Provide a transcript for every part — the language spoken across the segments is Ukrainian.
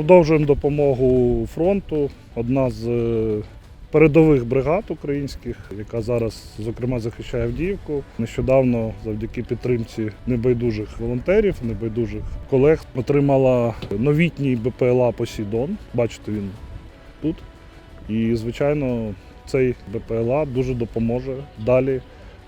Продовжуємо допомогу фронту. Одна з е, передових бригад українських, яка зараз, зокрема, захищає Авдіївку. Нещодавно, завдяки підтримці небайдужих волонтерів, небайдужих колег, отримала новітній БПЛА Посейдон. Бачите, він тут. І, звичайно, цей БПЛА дуже допоможе далі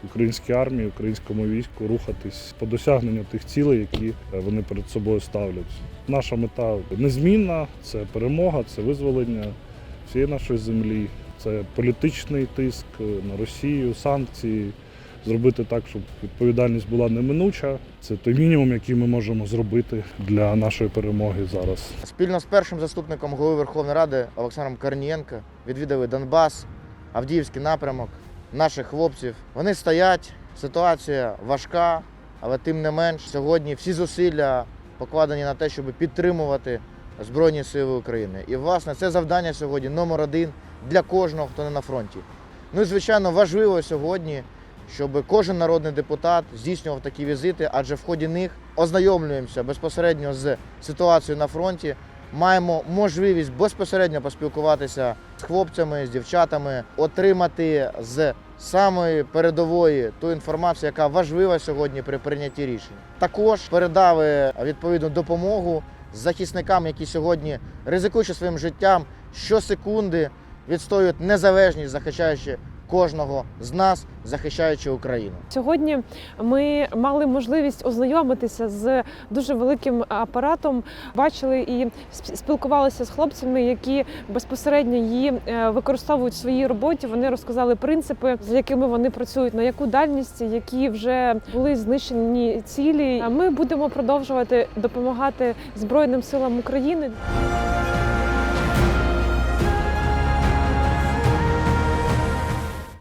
українській армії, українському війську рухатись по досягненню тих цілей, які е, вони перед собою ставлять. Наша мета незмінна це перемога, це визволення всієї нашої землі, це політичний тиск е, на Росію, санкції. Зробити так, щоб відповідальність була неминуча. Це той мінімум, який ми можемо зробити для нашої перемоги зараз. Спільно з першим заступником голови Верховної Ради Олександром Корнієнко відвідали Донбас, Авдіївський напрямок, наших хлопців. Вони стоять, ситуація важка, але тим не менш сьогодні всі зусилля покладені на те, щоб підтримувати Збройні Сили України. І, власне, це завдання сьогодні номер один для кожного, хто не на фронті. Ну і звичайно важливо сьогодні, щоб кожен народний депутат здійснював такі візити, адже в ході них ознайомлюємося безпосередньо з ситуацією на фронті. Маємо можливість безпосередньо поспілкуватися з хлопцями, з дівчатами, отримати з самої передової ту інформацію, яка важлива сьогодні при прийнятті рішень. Також передали відповідну допомогу захисникам, які сьогодні, ризикуючи своїм життям, щосекунди відстоюють незалежність, захищаючи кожного з нас, захищаючи Україну. Сьогодні ми мали можливість ознайомитися з дуже великим апаратом. Бачили і спілкувалися з хлопцями, які безпосередньо її е, використовують в своїй роботі. Вони розказали принципи, з якими вони працюють, на яку дальність, які вже були знищені цілі. Ми будемо продовжувати допомагати Збройним силам України.